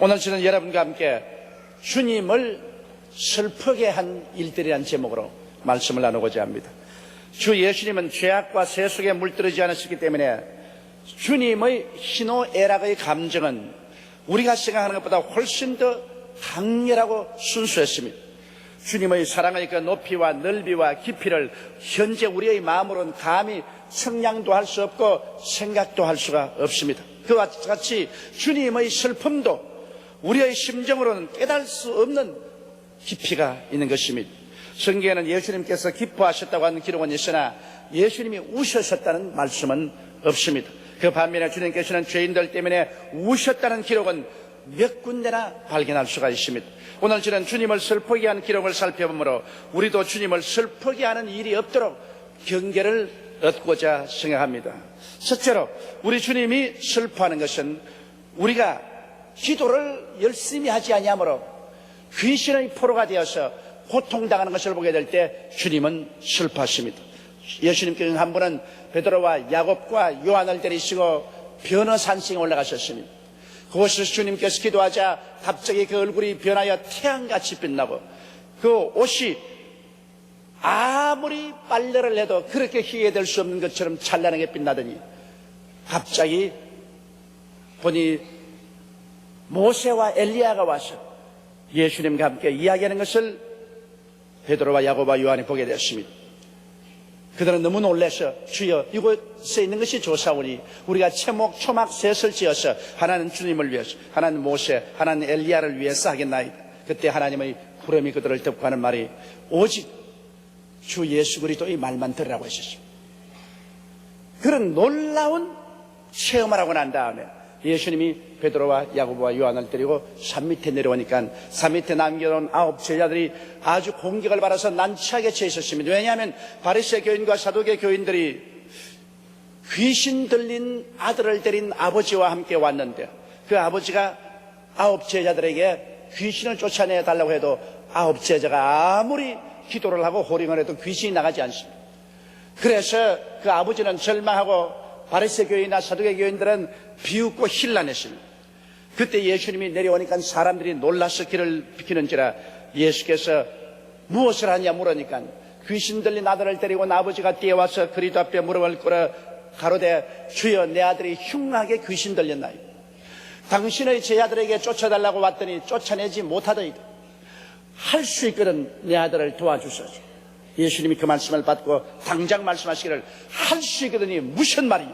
오늘 저는 여러분과 함께 주님을 슬프게 한 일들이라는 제목으로 말씀을 나누고자 합니다. 주 예수님은 죄악과 세속에 물들이지 않으셨기 때문에 주님의 희노애락의 감정은 우리가 생각하는 것보다 훨씬 더 강렬하고 순수했습니다. 주님의 사랑의 그 높이와 넓이와 깊이를 현재 우리의 마음으로는 감히 청량도 할 수 없고 생각도 할 수가 없습니다. 그와 같이 주님의 슬픔도 우리의 심정으로는 깨달을 수 없는 깊이가 있는 것입니다. 성경에는 예수님께서 기뻐하셨다고 하는 기록은 있으나 예수님이 우셨었다는 말씀은 없습니다. 그 반면에 주님께서는 죄인들 때문에 우셨다는 기록은 몇 군데나 발견할 수가 있습니다. 오늘 저는 주님을 슬프게 한 기록을 살펴보므로 우리도 주님을 슬프게 하는 일이 없도록 경계를 얻고자 생각합니다. 첫째로 우리 주님이 슬퍼하는 것은 우리가 기도를 열심히 하지 아니하므로 귀신의 포로가 되어서 고통당하는 것을 보게 될 때 주님은 슬퍼하십니다. 예수님께서는 한 분은 베드로와 야곱과 요한을 데리시고 변호산성에 올라가셨습니다. 그곳에서 주님께서 기도하자 갑자기 그 얼굴이 변하여 태양같이 빛나고 그 옷이 아무리 빨래를 해도 그렇게 희게 될 수 없는 것처럼 찬란하게 빛나더니 갑자기 보니 모세와 엘리야가 와서 예수님과 함께 이야기하는 것을 베드로와 야고보와 요한이 보게 되었습니다. 그들은 너무 놀라서 주여 이곳에 있는 것이 조사오니 우리가 채목 초막 셋을 지어서 하나는 주님을 위해서 하나는 모세 하나는 엘리야를 위해서 하겠나이다. 그때 하나님의 구름이 그들을 덮고 하는 말이 오직 주 예수 그리스도의 말만 들으라고 하셨습니다. 그런 놀라운 체험을 하고 난 다음에 예수님이 베드로와 야고보와 요한을 데리고 산 밑에 내려오니까 산 밑에 남겨놓은 아홉 제자들이 아주 공격을 받아서 난처하게 처해 있었습니다. 왜냐하면 바리새 교인과 사도계 교인들이 귀신 들린 아들을 데린 아버지와 함께 왔는데 그 아버지가 아홉 제자들에게 귀신을 쫓아내 달라고 해도 아홉 제자가 아무리 기도를 하고 호령을 해도 귀신이 나가지 않습니다. 그래서 그 아버지는 절망하고 바리새 교인이나 사두개 교인들은 비웃고 힐난했습니다. 그때 예수님이 내려오니까 사람들이 놀라서 길을 비키는지라 예수께서 무엇을 하냐 물으니까 귀신 들린 아들을 데리고 아버지가 뛰어와서 그리도 앞에 무릎을 꿇어 가로되 주여 내 아들이 흉하게 귀신 들렸나이. 당신의 제자들에게 쫓아달라고 왔더니 쫓아내지 못하더이다. 할 수 있거든 내 아들을 도와주소서. 예수님이 그 말씀을 받고 당장 말씀하시기를 할 수 있거든이 무슨 말이요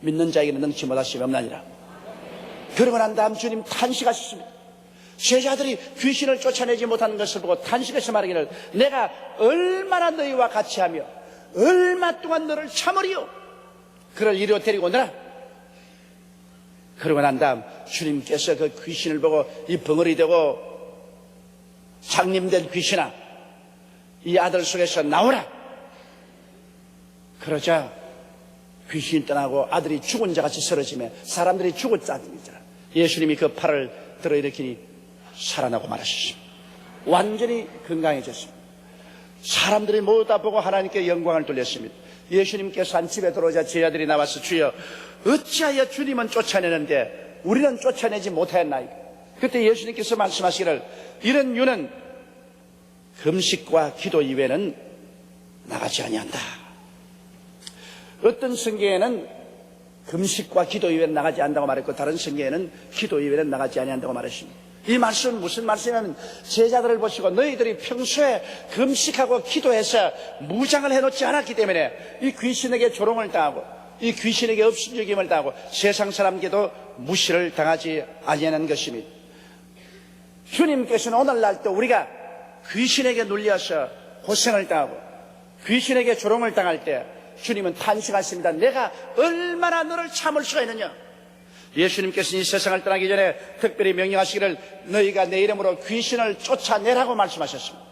믿는 자에게는 능치 못하심이 없나니라 그러고 난 다음 주님 탄식하셨습니다. 제자들이 귀신을 쫓아내지 못하는 것을 보고 탄식해서 말하기를 내가 얼마나 너희와 같이 하며 얼마 동안 너를 참으리요? 그를 이리로 데리고 오너라? 그러고 난 다음 주님께서 그 귀신을 보고 이 벙어리 되고 장님된 귀신아 이 아들 속에서 나오라! 그러자 귀신이 떠나고 아들이 죽은 자같이 쓰러지며 사람들이 죽었다 예수님이 그 팔을 들어 일으키니 살아나고 말하셨습니다 완전히 건강해졌습니다. 사람들이 모두 다 보고 하나님께 영광을 돌렸습니다. 예수님께서 한 집에 들어오자 제자들이 나와서 주여 어찌하여 주님은 쫓아내는데 우리는 쫓아내지 못하였나이까? 그때 예수님께서 말씀하시기를 이런 유는 금식과 기도 이외에는 나가지 아니한다. 어떤 성경에는 금식과 기도 이외에는 나가지 않는다고 말했고 다른 성경에는 기도 이외에는 나가지 아니한다고 말했습니다. 이 말씀은 무슨 말씀이냐면 제자들을 보시고 너희들이 평소에 금식하고 기도해서 무장을 해놓지 않았기 때문에 이 귀신에게 조롱을 당하고 이 귀신에게 업신여김을 당하고 세상 사람에게도 무시를 당하지 아니하는 것입니다. 주님께서는 오늘날도 우리가 귀신에게 눌려서 고생을 당하고 귀신에게 조롱을 당할 때 주님은 탄식하십니다. 내가 얼마나 너를 참을 수가 있느냐? 예수님께서는 이 세상을 떠나기 전에 특별히 명령하시기를 너희가 내 이름으로 귀신을 쫓아내라고 말씀하셨습니다.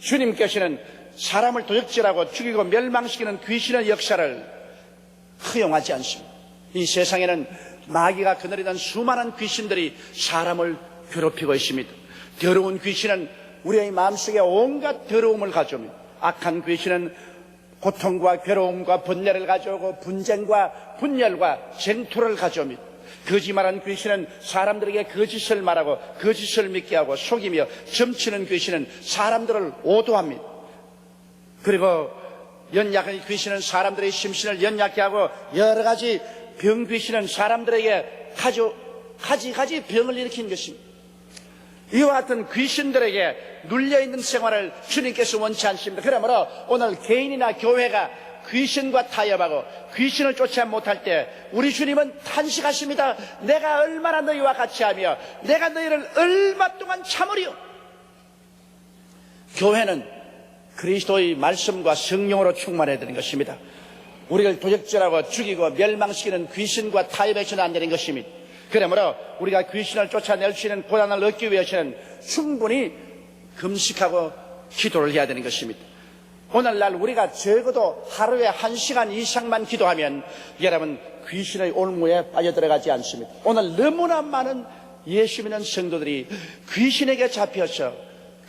주님께서는 사람을 도적질하고 죽이고 멸망시키는 귀신의 역사를 허용하지 않습니다. 이 세상에는 마귀가 그늘이던 수많은 귀신들이 사람을 괴롭히고 있습니다. 더러운 귀신은 우리의 마음속에 온갖 더러움을 가져옵니다. 악한 귀신은 고통과 괴로움과 번뇌를 가져오고 분쟁과 분열과 쟁투를 가져옵니다. 거짓말한 귀신은 사람들에게 거짓을 말하고 거짓을 믿게 하고 속이며 점치는 귀신은 사람들을 오도합니다. 그리고 연약한 귀신은 사람들의 심신을 연약케 하고 여러 가지 병 귀신은 사람들에게 가지 가지 병을 일으킨 것입니다. 이와 같은 귀신들에게 눌려있는 생활을 주님께서 원치 않습니다. 그러므로 오늘 개인이나 교회가 귀신과 타협하고 귀신을 쫓지 못할 때 우리 주님은 탄식하십니다. 내가 얼마나 너희와 같이 하며 내가 너희를 얼마 동안 참으리요. 교회는 그리스도의 말씀과 성령으로 충만해야 되는 것입니다. 우리를 도적질하고 죽이고 멸망시키는 귀신과 타협해서는 안 되는 것입니다. 그러므로 우리가 귀신을 쫓아낼 수 있는 고난을 얻기 위해서는 충분히 금식하고 기도를 해야 되는 것입니다. 오늘날 우리가 적어도 하루에 한 시간 이상만 기도하면 여러분 귀신의 올무에 빠져들어가지 않습니다. 오늘 너무나 많은 예수 믿는 성도들이 귀신에게 잡혀서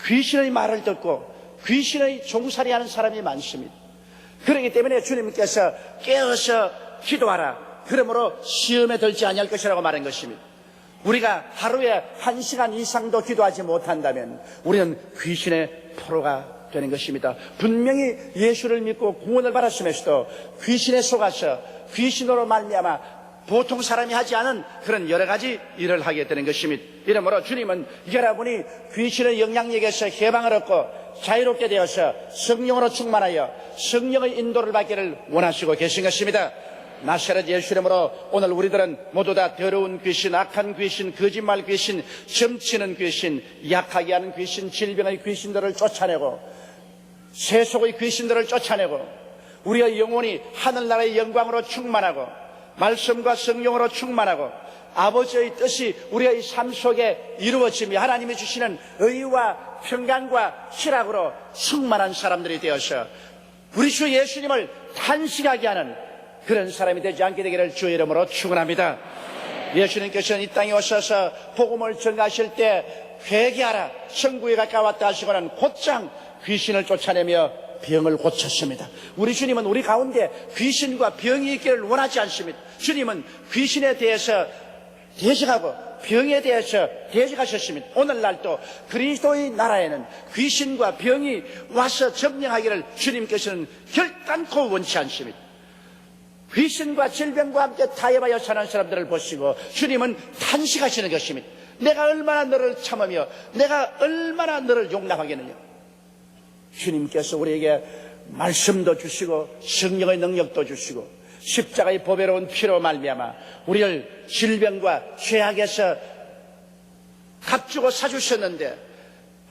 귀신의 말을 듣고 귀신의 종살이 하는 사람이 많습니다. 그렇기 때문에 주님께서 깨어서 기도하라. 그러므로 시험에 들지 아니할 것이라고 말한 것입니다. 우리가 하루에 한 시간 이상도 기도하지 못한다면 우리는 귀신의 포로가 되는 것입니다. 분명히 예수를 믿고 구원을 받았음에서도 귀신에 속아서 귀신으로 말미암아 보통 사람이 하지 않은 그런 여러 가지 일을 하게 되는 것입니다. 이러므로 주님은 여러분이 귀신의 영향력에서 해방을 얻고 자유롭게 되어서 성령으로 충만하여 성령의 인도를 받기를 원하시고 계신 것입니다. 나사렛 예수 이름으로 오늘 우리들은 모두 다 더러운 귀신, 악한 귀신, 거짓말 귀신, 점치는 귀신, 약하게 하는 귀신, 질병의 귀신들을 쫓아내고 세속의 귀신들을 쫓아내고 우리의 영혼이 하늘나라의 영광으로 충만하고 말씀과 성령으로 충만하고 아버지의 뜻이 우리의 삶 속에 이루어지며 하나님이 주시는 의와 평강과 희락으로 충만한 사람들이 되어서 우리 주 예수님을 탄식하게 하는 그런 사람이 되지 않게 되기를 주의 이름으로 축원합니다. 예수님께서는 이 땅에 오셔서 복음을 전가하실 때 회개하라 천국에 가까웠다 하시고는 곧장 귀신을 쫓아내며 병을 고쳤습니다. 우리 주님은 우리 가운데 귀신과 병이 있기를 원하지 않습니다. 주님은 귀신에 대해서 대적하고 병에 대해서 대적하셨습니다. 오늘날도 그리스도의 나라에는 귀신과 병이 와서 점령하기를 주님께서는 결단코 원치 않습니다. 귀신과 질병과 함께 타협하여 사는 사람들을 보시고 주님은 탄식하시는 것입니다. 내가 얼마나 너를 참으며 내가 얼마나 너를 용납하겠느냐. 주님께서 우리에게 말씀도 주시고 성령의 능력도 주시고 십자가의 보배로운 피로 말미암아 우리를 질병과 죄악에서 값주고 사주셨는데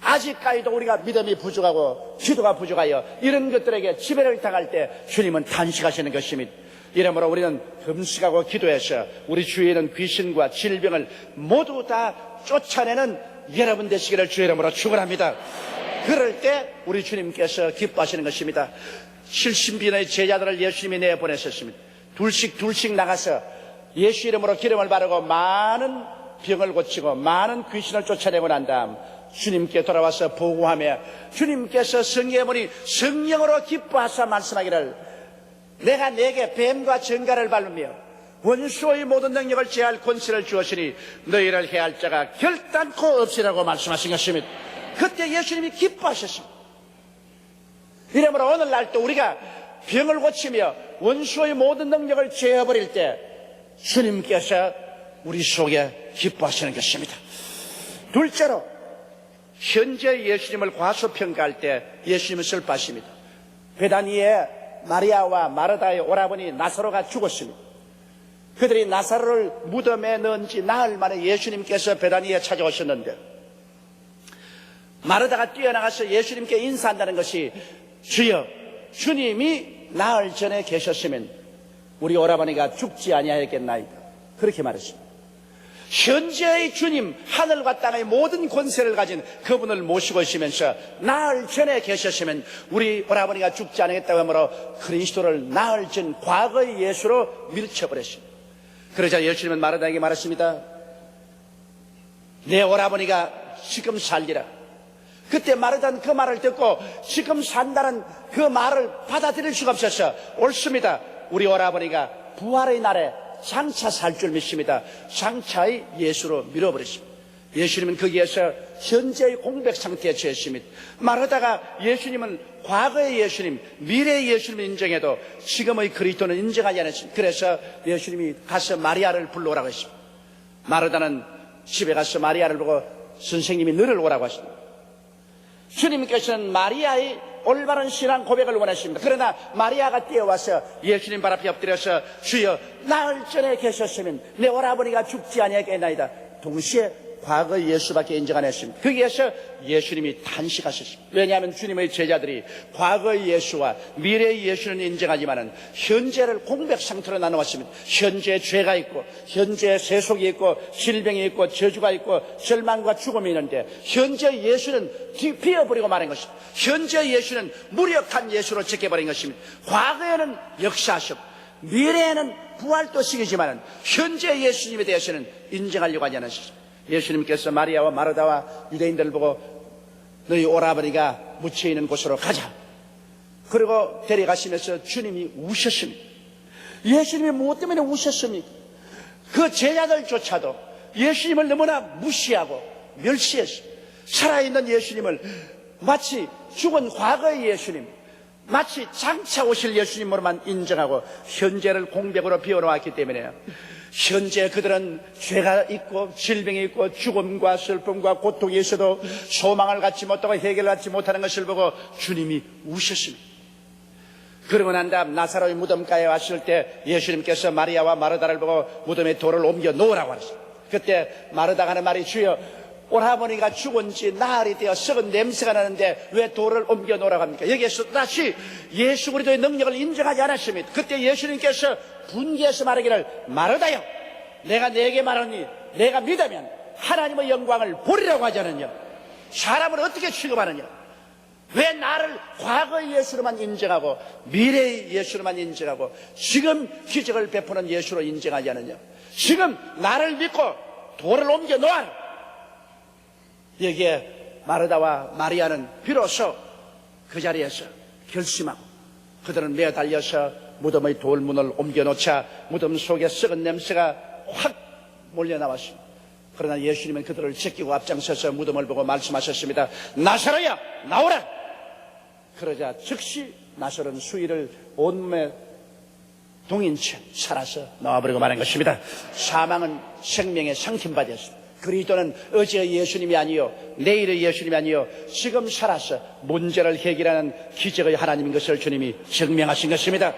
아직까지도 우리가 믿음이 부족하고 기도가 부족하여 이런 것들에게 지배를 당할 때 주님은 탄식하시는 것입니다. 이러므로 우리는 금식하고 기도해서 우리 주위에 있는 귀신과 질병을 모두 다 쫓아내는 여러분 되시기를 주의 이름으로 축원합니다. 그럴 때 우리 주님께서 기뻐하시는 것입니다. 70인의 제자들을 예수님이 내보내셨습니다. 둘씩 둘씩 나가서 예수 이름으로 기름을 바르고 많은 병을 고치고 많은 귀신을 쫓아내고 난 다음 주님께 돌아와서 보고하며 주님께서 성경에 보니 성령으로 기뻐하사 말씀하기를 내가 내게 뱀과 정가를 바르며 원수의 모든 능력을 제할 권세를 주었으니 너희를 해할 자가 결단코 없으라고 말씀하신 것입니다. 그때 예수님이 기뻐하셨습니다. 이러므로 오늘날 또 우리가 병을 고치며 원수의 모든 능력을 제어버릴 때 주님께서 우리 속에 기뻐하시는 것입니다. 둘째로 현재 예수님을 과소평가할 때 예수님은 슬퍼하십니다. 베다니에 마리아와 마르다의 오라버니 나사로가 죽었습니다. 그들이 나사로를 무덤에 넣은 지 나흘 만에 예수님께서 베다니에 찾아오셨는데 마르다가 뛰어나가서 예수님께 인사한다는 것이 주여 주님이 나흘 전에 계셨으면 우리 오라버니가 죽지 아니하였겠나이다. 그렇게 말했습니다. 현재의 주님 하늘과 땅의 모든 권세를 가진 그분을 모시고 있으면서 나흘 전에 계셨으면 우리 오라버니가 죽지 않겠다고 하므로 그리스도를 나흘 전 과거의 예수로 밀쳐버렸습니다. 그러자 예수님은 마르다에게 말했습니다. 내 오라버니가 지금 살리라. 그때 마르다는 그 말을 듣고 지금 산다는 그 말을 받아들일 수가 없었어. 옳습니다. 우리 오라버니가 부활의 날에 장차 살 줄 믿습니다. 장차의 예수로 밀어버리십니다. 예수님은 거기에서 현재의 공백 상태에 처했습니다. 말하다가 예수님은 과거의 예수님, 미래의 예수님을 인정해도 지금의 그리스도는 인정하지 않았습니다. 그래서 예수님이 가서 마리아를 불러오라고 했습니다. 마르다는 집에 가서 마리아를 보고 선생님이 너를 오라고 하십니다. 주님께서는 마리아의 올바른 신앙 고백을 원하십니다. 그러나 마리아가 뛰어와서 예수님 발 앞에 엎드려서 주여 나흘 전에 계셨으면 내 오라버니가 죽지 아니하겠나이다. 동시에 과거 예수밖에 인정 안 했습니다. 거기에서 예수님이 탄식하셨습니다. 왜냐하면 주님의 제자들이 과거의 예수와 미래의 예수는 인정하지만은 현재를 공백 상태로 나누었습니다. 현재 죄가 있고 현재 세속이 있고 질병이 있고 저주가 있고 절망과 죽음이 있는데 현재 예수는 비어버리고 말한 것입니다. 현재 예수는 무력한 예수로 지켜버린 것입니다. 과거에는 역사하셨고 미래에는 부활도 시키지만 현재 예수님에 대해서는 인정하려고 하지 않으셨습니다. 예수님께서 마리아와 마르다와 유대인들을 보고 너희 오라버니가 묻혀 있는 곳으로 가자. 그리고 데려가시면서 주님이 우셨습니다. 예수님이 무엇 때문에 우셨습니까? 그 제자들조차도 예수님을 너무나 무시하고 멸시했습니다. 살아있는 예수님을 마치 죽은 과거의 예수님, 마치 장차 오실 예수님으로만 인정하고 현재를 공백으로 비워놓았기 때문에 현재 그들은 죄가 있고 질병이 있고 죽음과 슬픔과 고통이 있어도 소망을 갖지 못하고 해결을 갖지 못하는 것을 보고 주님이 우셨습니다. 그러고 난 다음 나사로의 무덤가에 왔을 때 예수님께서 마리아와 마르다를 보고 무덤에 돌을 옮겨 놓으라고 하셨습니다. 그때 마르다가 하는 말이 주여 오라버니가 죽은 지 나흘이 되어 썩은 냄새가 나는데 왜 돌을 옮겨 놓으라고 합니까? 여기에서 다시 예수 그리스도의 능력을 인정하지 않았습니다. 그때 예수님께서 분기해서 말하기를 마르다요. 내가 내게 말하니 내가 믿으면 하나님의 영광을 보리라고 하지 않느냐? 사람을 어떻게 취급하느냐? 왜 나를 과거의 예수로만 인정하고 미래의 예수로만 인정하고 지금 기적을 베푸는 예수로 인정하지 않느냐? 지금 나를 믿고 돌을 옮겨 놓아라 여기에 마르다와 마리아는 비로소 그 자리에서 결심하고 그들은 매달려서 무덤의 돌문을 옮겨놓자 무덤 속에 썩은 냄새가 확 몰려 나왔습니다. 그러나 예수님은 그들을 제끼고 앞장서서 무덤을 보고 말씀하셨습니다. 나사로야 나오라. 그러자 즉시 나사로는 수위를 온몸에 동인 채 살아서 나와버리고 말한 것입니다. 사망은 생명의 상팀받이었습니다. 그리스도는 어제의 예수님이 아니요 내일의 예수님이 아니요 지금 살아서 문제를 해결하는 기적의 하나님인 것을 주님이 증명하신 것입니다.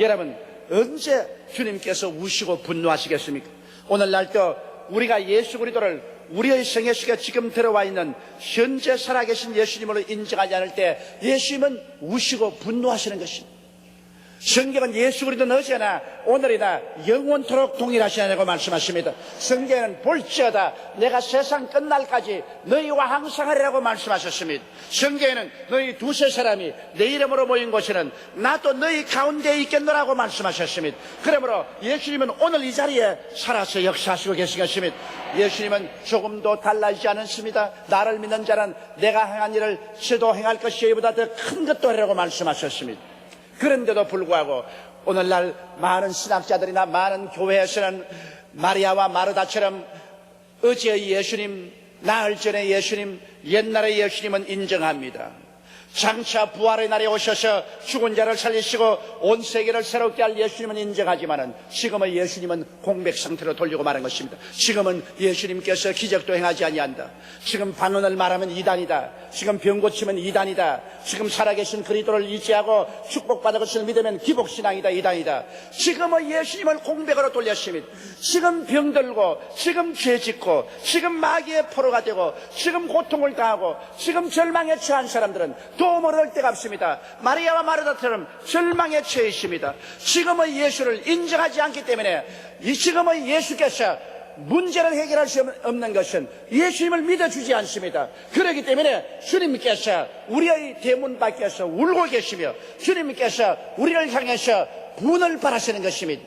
여러분 언제 주님께서 우시고 분노하시겠습니까? 오늘날도 우리가 예수 그리스도를 우리의 생애식에 지금 들어와 있는 현재 살아계신 예수님으로 인정하지 않을 때 예수님은 우시고 분노하시는 것입니다. 성경은 예수 그리스도는 어제나 오늘이나 영원토록 동일하시냐고 말씀하십니다. 성경은 볼지어다 내가 세상 끝날까지 너희와 항상 하리라고 말씀하셨습니다. 성경에는 너희 두세 사람이 내 이름으로 모인 곳에는 나도 너희 가운데 있겠노라고 말씀하셨습니다. 그러므로 예수님은 오늘 이 자리에 살아서 역사하시고 계신 것입니다. 예수님은 조금도 달라지지 않았습니다. 나를 믿는 자는 내가 행한 일을 저도 행할 것이 이보다 더 큰 것도 하리라고 말씀하셨습니다. 그런데도 불구하고 오늘날 많은 신학자들이나 많은 교회에서는 마리아와 마르다처럼 어제의 예수님, 나흘 전의 예수님, 옛날의 예수님은 인정합니다. 장차 부활의 날에 오셔서 죽은 자를 살리시고 온 세계를 새롭게 할 예수님은 인정하지만은 지금의 예수님은 공백 상태로 돌리고 말한 것입니다. 지금은 예수님께서 기적도 행하지 아니한다. 지금 방언을 말하면 이단이다. 지금 병 고치면 이단이다. 지금 살아계신 그리스도를 의지하고 축복받은 것을 믿으면 기복신앙이다. 이단이다. 지금의 예수님을 공백으로 돌렸습니다. 지금 병들고 지금 죄 짓고 지금 마귀의 포로가 되고 지금 고통을 당하고 지금 절망에 처한 사람들은 도움을 얻을 때가 없습니다. 마리아와 마르다처럼 절망에 처해 있습니다. 지금의 예수를 인정하지 않기 때문에 이 지금의 예수께서 문제를 해결할 수 없는 것은 예수님을 믿어주지 않습니다. 그렇기 때문에 주님께서 우리의 대문 밖에서 울고 계시며 주님께서 우리를 향해서 분을 바라시는 것입니다.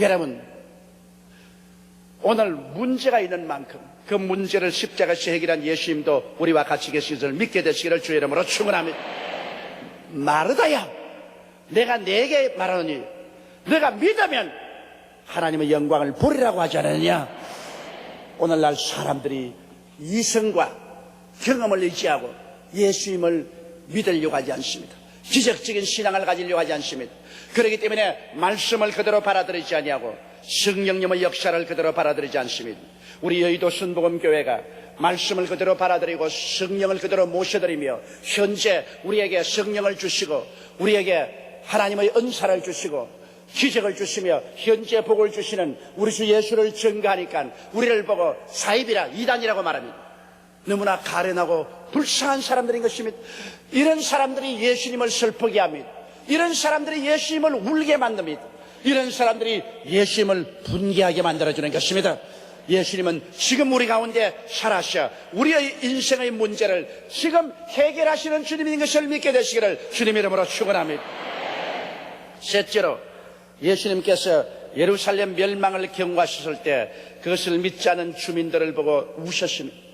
여러분, 오늘 문제가 있는 만큼 그 문제를 십자가에서 해결한 예수님도 우리와 같이 것을 믿게 되시기를 주의 이름으로 축원합니다. 마르다야, 내가 내게 말하노니 내가 믿으면 하나님의 영광을 보리라고 하지 않았느냐? 오늘날 사람들이 이성과 경험을 의지하고 예수님을 믿으려고 하지 않습니다. 기적적인 신앙을 가지려고 하지 않습니다. 그렇기 때문에 말씀을 그대로 받아들이지 아니하고 성령님의 역사를 그대로 받아들이지 않습니다. 우리 여의도 순복음교회가 말씀을 그대로 받아들이고 성령을 그대로 모셔드리며 현재 우리에게 성령을 주시고 우리에게 하나님의 은사를 주시고 기적을 주시며 현재 복을 주시는 우리 주 예수를 증거하니까 우리를 보고 사입이라 이단이라고 말합니다. 너무나 가련하고 불쌍한 사람들인 것입니다. 이런 사람들이 예수님을 슬프게 합니다. 이런 사람들이 예수님을 울게 만듭니다. 이런 사람들이 예수님을 분개하게 만들어주는 것입니다. 예수님은 지금 우리 가운데 살아셔 우리의 인생의 문제를 지금 해결하시는 주님인 것을 믿게 되시기를 주님 이름으로 축원합니다. 셋째로 예수님께서 예루살렘 멸망을 경고하셨을 때 그것을 믿지 않은 주민들을 보고 우셨습니다.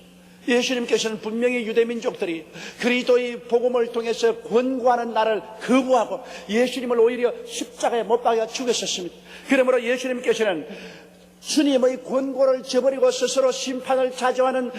예수님께서는 분명히 유대민족들이 그리스도의 복음을 통해서 권고하는 나를 거부하고 예수님을 오히려 십자가에 못 박아 죽였었습니다. 그러므로 예수님께서는 주님의 권고를 저버리고 스스로 심판을 자조하는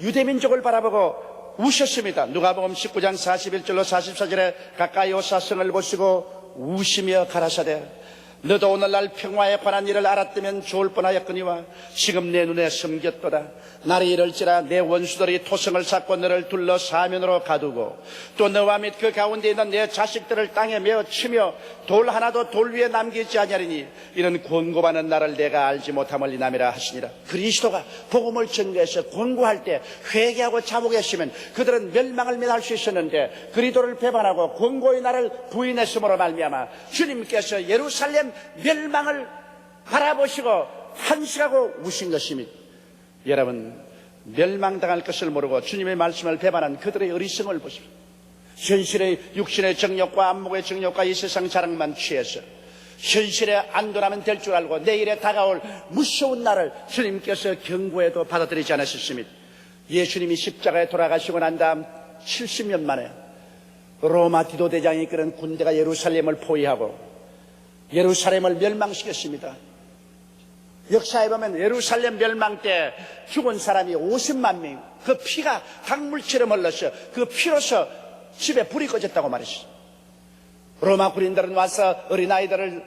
유대민족을 바라보고 우셨습니다. 누가복음 19장 41절로 44절에 가까이 오사성을 보시고 우시며 가라사대 너도 오늘날 평화에 관한 일을 알았다면 좋을 뻔하였거니와 지금 내 눈에 숨겼도다. 날이 이럴지라 내 원수들이 토성을 쌓고 너를 둘러 사면으로 가두고 또 너와 및 그 가운데 있는 내 자식들을 땅에 메어 치며 돌 하나도 돌 위에 남기지 아니하리니 이런 권고받는 나를 내가 알지 못함을 이남이라 하시니라. 그리스도가 복음을 전개해서 권고할 때 회개하고 자복했으면 그들은 멸망을 면할 수 있었는데 그리스도를 배반하고 권고의 나를 부인했으므로 말미암아 주님께서 예루살렘 멸망을 바라보시고 한식하고 우신 것입니다. 여러분 멸망당할 것을 모르고 주님의 말씀을 배반한 그들의 어리석음을 보십시오. 현실의 육신의 정욕과 안목의 정욕과 이 세상 자랑만 취해서 현실에 안도하면 될 줄 알고 내일에 다가올 무서운 날을 주님께서 경고에도 받아들이지 않으셨습니다. 예수님이 십자가에 돌아가시고 난 다음 70년 만에 로마 디도 대장이 이끄는 군대가 예루살렘을 포위하고 예루살렘을 멸망시켰습니다. 역사에 보면 예루살렘 멸망 때 죽은 사람이 50만 명, 그 피가 강물처럼 흘러서 그 피로서 집에 불이 꺼졌다고 말했어요. 로마 군인들은 와서 어린아이들을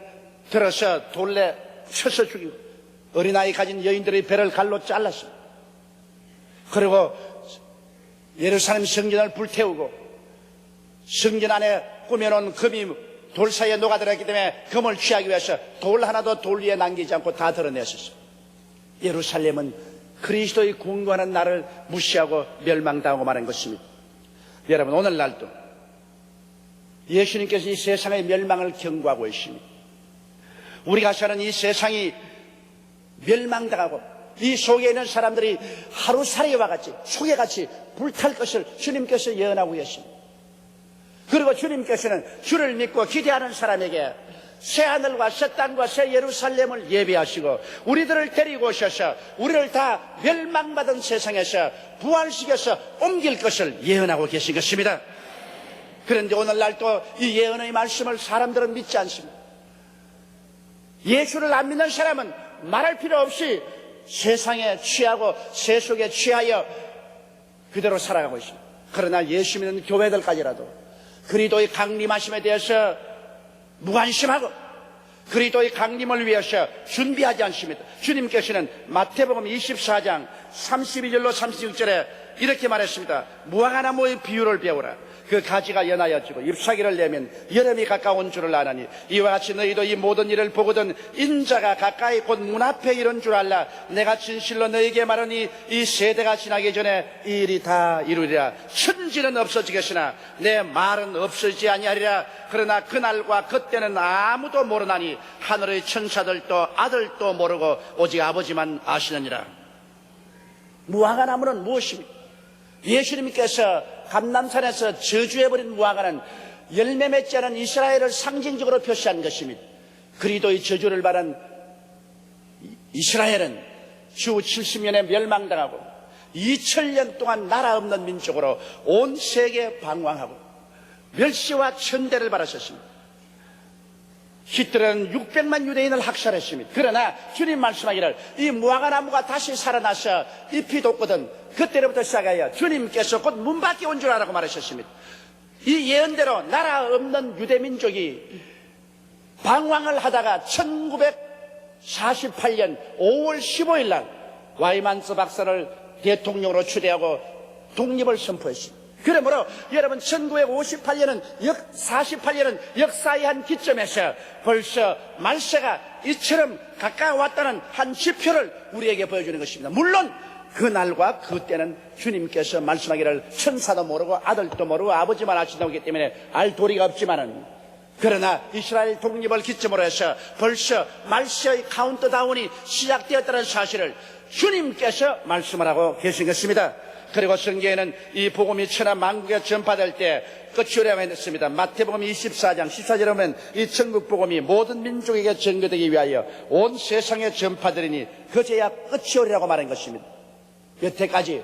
들어서 돌래 쳐서 죽이고 어린아이 가진 여인들의 배를 갈로 잘랐어요. 그리고 예루살렘 성전을 불태우고 성전 안에 꾸며놓은 금이 돌 사이에 녹아들었기 때문에 금을 취하기 위해서 돌 하나도 돌 위에 남기지 않고 다 드러냈었어요. 예루살렘은 그리스도의 궁구하는 나를 무시하고 멸망당하고 마는 것입니다. 여러분 오늘날도 예수님께서 이 세상의 멸망을 경고하고 있습니다. 우리가 사는 이 세상이 멸망당하고 이 속에 있는 사람들이 하루살이와 같이 속에 같이 불탈 것을 주님께서 예언하고 계십니다. 그리고 주님께서는 주를 믿고 기대하는 사람에게 새 하늘과 새 땅과 새 예루살렘을 예비하시고 우리들을 데리고 오셔서 우리를 다 멸망받은 세상에서 부활시켜서 옮길 것을 예언하고 계신 것입니다. 그런데 오늘날 또 이 예언의 말씀을 사람들은 믿지 않습니다. 예수를 안 믿는 사람은 말할 필요 없이 세상에 취하고 세속에 취하여 그대로 살아가고 있습니다. 그러나 예수 믿는 교회들까지라도 그리도의 강림하심에 대해서 무관심하고 그리도의 강림을 위해서 준비하지 않습니다. 주님께서는 마태복음 24장 32절로 36절에 이렇게 말했습니다. 무화과나무의 비유를 배우라. 그 가지가 연하여지고 잎사귀를 내면 여름이 가까운 줄을 아나니 이와 같이 너희도 이 모든 일을 보거든 인자가 가까이 곧 문 앞에 이런 줄 알라. 내가 진실로 너희에게 말하니 이 세대가 지나기 전에 이 일이 다 이루리라. 천지는 없어지겠으나 내 말은 없어지지 아니하리라. 그러나 그날과 그때는 아무도 모르나니 하늘의 천사들도 아들도 모르고 오직 아버지만 아시느니라. 무화과나무는 무엇입니까? 예수님께서 감남산에서 저주해버린 무화과는 열매 맺지 않은 이스라엘을 상징적으로 표시한 것입니다. 그리도의 저주를 받은 이스라엘은 주 70년에 멸망당하고 2000년 동안 나라 없는 민족으로 온 세계 방황하고 멸시와 천대를 받았었습니다. 히틀러는 600만 유대인을 학살했습니다. 그러나 주님 말씀하기를 이 무화과 나무가 다시 살아나서 잎이 돋거든 그때로부터 시작하여 주님께서 곧 문 밖에 온 줄 알라고 말하셨습니다. 이 예언대로 나라 없는 유대민족이 방황을 하다가 1948년 5월 15일 날 와이만스 박사를 대통령으로 추대하고 독립을 선포했습니다. 그러므로 여러분 1958년은 역 48년은 역사의 한 기점에서 벌써 말세가 이처럼 가까워왔다는 한 지표를 우리에게 보여주는 것입니다. 물론 그날과 그때는 주님께서 말씀하기를 천사도 모르고 아들도 모르고 아버지만 아신다고 하기 때문에 알 도리가 없지만은 그러나 이스라엘 독립을 기점으로 해서 벌써 말세의 카운트다운이 시작되었다는 사실을 주님께서 말씀을 하고 계신 것입니다. 그리고 성경에는 이 복음이 천하 만국에 전파될 때 끝이 오려고 했습니다. 마태복음 24장 14절에 보면 이 천국 복음이 모든 민족에게 전거되기 위하여 온 세상에 전파되리니 그제야 끝이 오리라고 말한 것입니다. 여태까지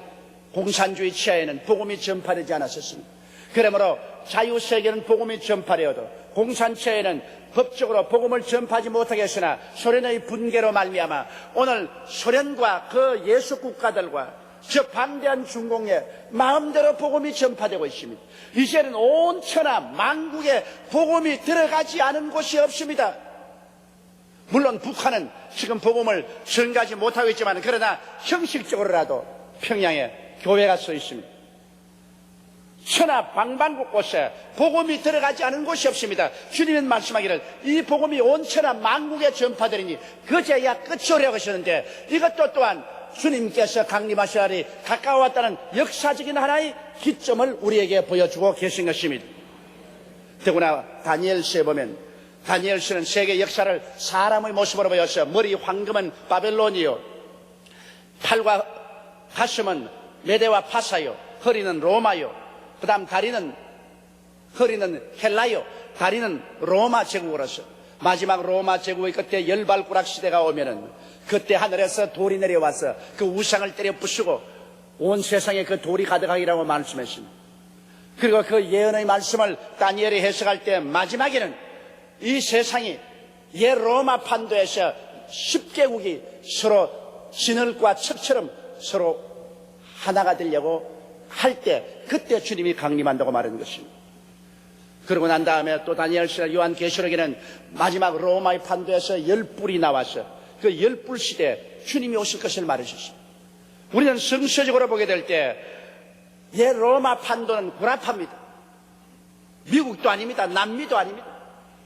공산주의 치하에는 복음이 전파되지 않았었습니다. 그러므로 자유세계는 복음이 전파되어도 공산체에는 법적으로 복음을 전파하지 못하게 했으나 소련의 분계로 말미암아 오늘 소련과 그 예수 국가들과 저 반대한 중공에 마음대로 복음이 전파되고 있습니다. 이제는 온 천하 만국에 복음이 들어가지 않은 곳이 없습니다. 물론 북한은 지금 복음을 전가지 못하고 있지만 그러나 형식적으로라도 평양에 교회가 서 있습니다. 천하 방방곳곳에 복음이 들어가지 않은 곳이 없습니다. 주님은 말씀하기를 이 복음이 온 천하 만국에 전파되리니 그제야 끝이 오려고 하셨는데 이것도 또한 주님께서 강림하셔야 리 가까워왔다는 역사적인 하나의 기점을 우리에게 보여주고 계신 것입니다. 더구나 다니엘서에 보면 다니엘서는 세계 역사를 사람의 모습으로 보여서 머리 황금은 바벨론이요 팔과 가슴은 메대와 파사요 허리는 로마요 그 다음 다리는 허리는 헬라요 다리는 로마 제국으로서 마지막 로마 제국의 그때 열발꾸락 시대가 오면은 그때 하늘에서 돌이 내려와서 그 우상을 때려 부수고 온 세상에 그 돌이 가득하기라고 말씀했습니다. 그리고 그 예언의 말씀을 다니엘이 해석할 때 마지막에는 이 세상이 옛 로마 판도에서 10개국이 서로 진흙과 척처럼 서로 하나가 되려고 할 때 그때 주님이 강림한다고 말하는 것입니다. 그러고 난 다음에 또 다니엘서 요한 계시록에는 마지막 로마의 판도에서 열불이 나와서 그 열불 시대 주님이 오실 것을 말해주셨습니다. 우리는 성서적으로 보게 될때옛 로마 판도는 구라파입니다. 미국도 아닙니다. 남미도 아닙니다.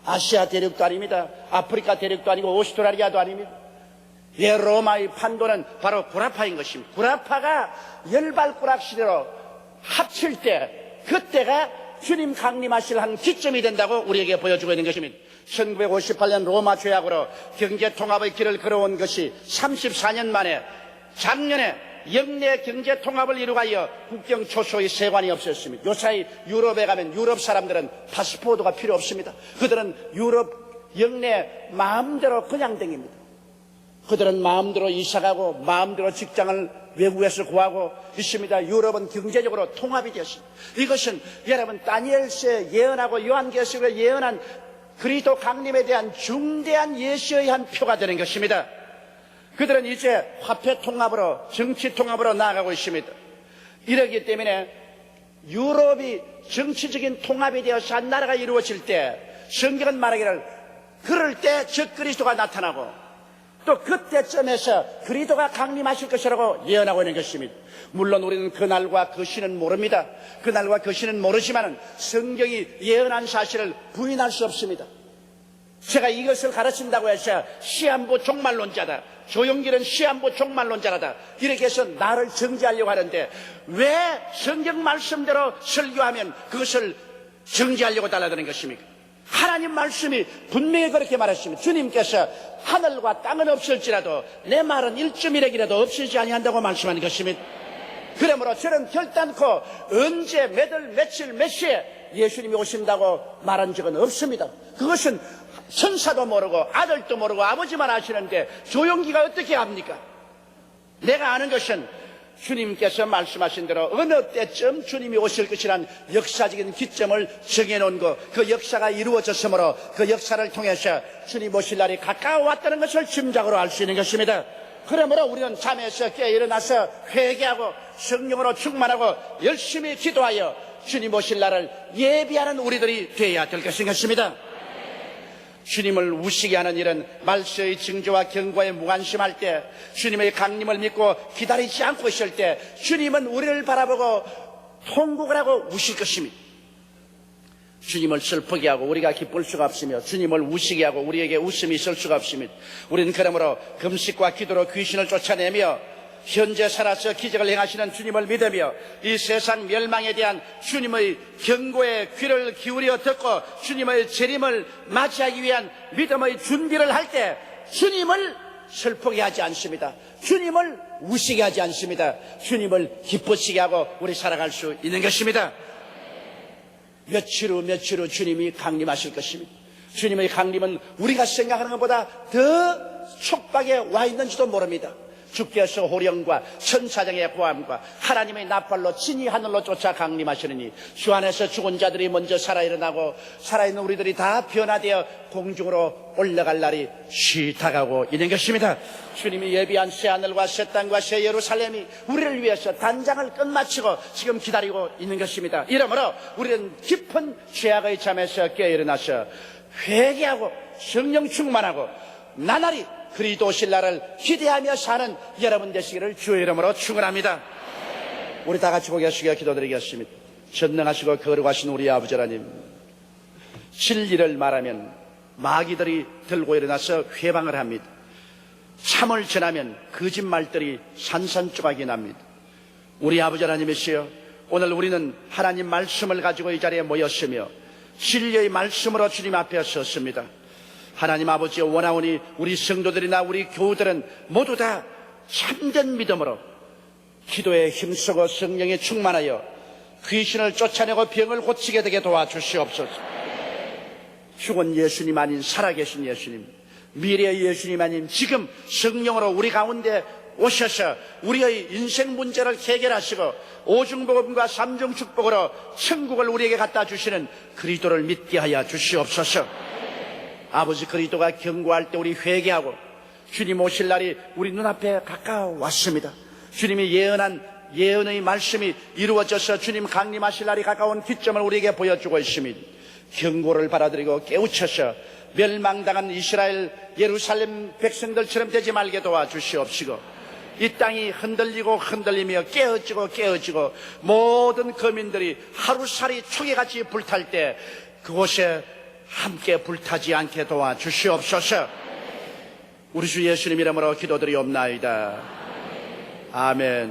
아시아 대륙도 아닙니다. 아프리카 대륙도 아니고 오스트라리아도 아닙니다. 옛 로마의 판도는 바로 구라파인 것입니다. 구라파가 열발 구락 시대로 합칠 때 그때가 주님 강림하실 한 기점이 된다고 우리에게 보여주고 있는 것입니다. 1958년 로마 죄악으로 경제 통합의 길을 걸어온 것이 34년 만에 작년에 영내 경제 통합을 이루가여 국경 초소의 세관이 없었습니다. 요사이 유럽에 가면 유럽 사람들은 파스포드가 필요 없습니다. 그들은 유럽 영내 마음대로 그냥 댕깁니다. 그들은 마음대로 이사가고 마음대로 직장을 외국에서 구하고 있습니다. 유럽은 경제적으로 통합이 되었습니다. 이것은 여러분 다니엘서 예언하고 요한계시록에 예언한 그리스도 강림에 대한 중대한 예시의 한 표가 되는 것입니다. 그들은 이제 화폐 통합으로 정치 통합으로 나아가고 있습니다. 이러기 때문에 유럽이 정치적인 통합이 되어서 한 나라가 이루어질 때 성경은 말하기를 그럴 때 적그리스도가 나타나고 또 그때쯤에서 그리스도가 강림하실 것이라고 예언하고 있는 것입니다. 물론 우리는 그날과 그 시는 모릅니다. 그날과 그 시는 모르지만 성경이 예언한 사실을 부인할 수 없습니다. 제가 이것을 가르친다고 해서 시한부 종말론자다. 조용길은 시한부 종말론자라다. 이렇게 해서 나를 정지하려고 하는데 왜 성경 말씀대로 설교하면 그것을 정지하려고 달라드는 것입니까? 하나님 말씀이 분명히 그렇게 말했습니다. 주님께서 하늘과 땅은 없을지라도 내 말은 1.1핵이라도 없어지지 아니한다고 말씀하는 것입니다. 그러므로 저는 결단코 언제 몇월 며칠 몇 시에 예수님이 오신다고 말한 적은 없습니다. 그것은 천사도 모르고 아들도 모르고 아버지만 아시는데 조용기가 어떻게 합니까? 내가 아는 것은 주님께서 말씀하신 대로 어느 때쯤 주님이 오실 것이란 역사적인 기점을 정해놓은 것, 그 역사가 이루어졌으므로 그 역사를 통해서 주님 오실 날이 가까워왔다는 것을 짐작으로 알 수 있는 것입니다. 그러므로 우리는 잠에서 깨어 일어나서 회개하고 성령으로 충만하고 열심히 기도하여 주님 오실 날을 예비하는 우리들이 되어야 될 것인 것입니다. 주님을 우시게 하는 일은 말세의 징조와 경고에 무관심할 때 주님의 강림을 믿고 기다리지 않고 있을 때 주님은 우리를 바라보고 통곡을 하고 우실 것입니다. 주님을 슬프게 하고 우리가 기쁠 수가 없으며 주님을 우시게 하고 우리에게 웃음이 있을 수가 없습니다. 우리는 그러므로 금식과 기도로 귀신을 쫓아내며 현재 살아서 기적을 행하시는 주님을 믿으며 이 세상 멸망에 대한 주님의 경고에 귀를 기울여 듣고 주님의 재림을 맞이하기 위한 믿음의 준비를 할 때 주님을 슬프게 하지 않습니다. 주님을 우시게 하지 않습니다. 주님을 기쁘시게 하고 우리 살아갈 수 있는 것입니다. 며칠 후 며칠 후 주님이 강림하실 것입니다. 주님의 강림은 우리가 생각하는 것보다 더 촉박에 와 있는지도 모릅니다. 주께서 호령과 천사장의 보함과 하나님의 나팔로 진이 하늘로 쫓아 강림하시느니 주 안에서 죽은 자들이 먼저 살아 일어나고 살아있는 우리들이 다 변화되어 공중으로 올라갈 날이 시다가고 있는 것입니다. 주님이 예비한 새 하늘과 새 땅과 새 예루살렘이 우리를 위해서 단장을 끝마치고 지금 기다리고 있는 것입니다. 이러므로 우리는 깊은 죄악의 잠에서 깨어 일어나서 회개하고 성령 충만하고 나날이 그리도 날을 기대하며 사는 여러분 되시기를 주의 이름으로 축원합니다. 우리 다 같이 숙여 기도드리겠습니다. 전능하시고 거룩하신 우리 아버지 하나님 진리를 말하면 마귀들이 들고 일어나서 회방을 합니다. 참을 전하면 거짓말들이 산산조각이 납니다. 우리 아버지 하나님이시여 오늘 우리는 하나님 말씀을 가지고 이 자리에 모였으며 진리의 말씀으로 주님 앞에 섰습니다. 하나님 아버지 원하오니 우리 성도들이나 우리 교우들은 모두 다 참된 믿음으로 기도에 힘쓰고 성령에 충만하여 귀신을 쫓아내고 병을 고치게 되게 도와주시옵소서. 죽은 예수님 아닌 살아계신 예수님, 미래의 예수님 아닌 지금 성령으로 우리 가운데 오셔서 우리의 인생 문제를 해결하시고 오중복음과 삼중축복으로 천국을 우리에게 갖다 주시는 그리스도를 믿게 하여 주시옵소서. 아버지 그리스도가 경고할 때 우리 회개하고 주님 오실 날이 우리 눈앞에 가까워 왔습니다. 주님이 예언한 예언의 말씀이 이루어져서 주님 강림하실 날이 가까운 기점을 우리에게 보여주고 있습니다. 경고를 받아들이고 깨우쳐서 멸망당한 이스라엘 예루살렘 백성들처럼 되지 말게 도와주시옵시고 이 땅이 흔들리고 흔들리며 깨어지고 깨어지고 모든 거민들이 하루살이 초계같이 불탈 때 그곳에 함께 불타지 않게 도와주시옵소서. 우리 주 예수님 이름으로 기도드리옵나이다. 아멘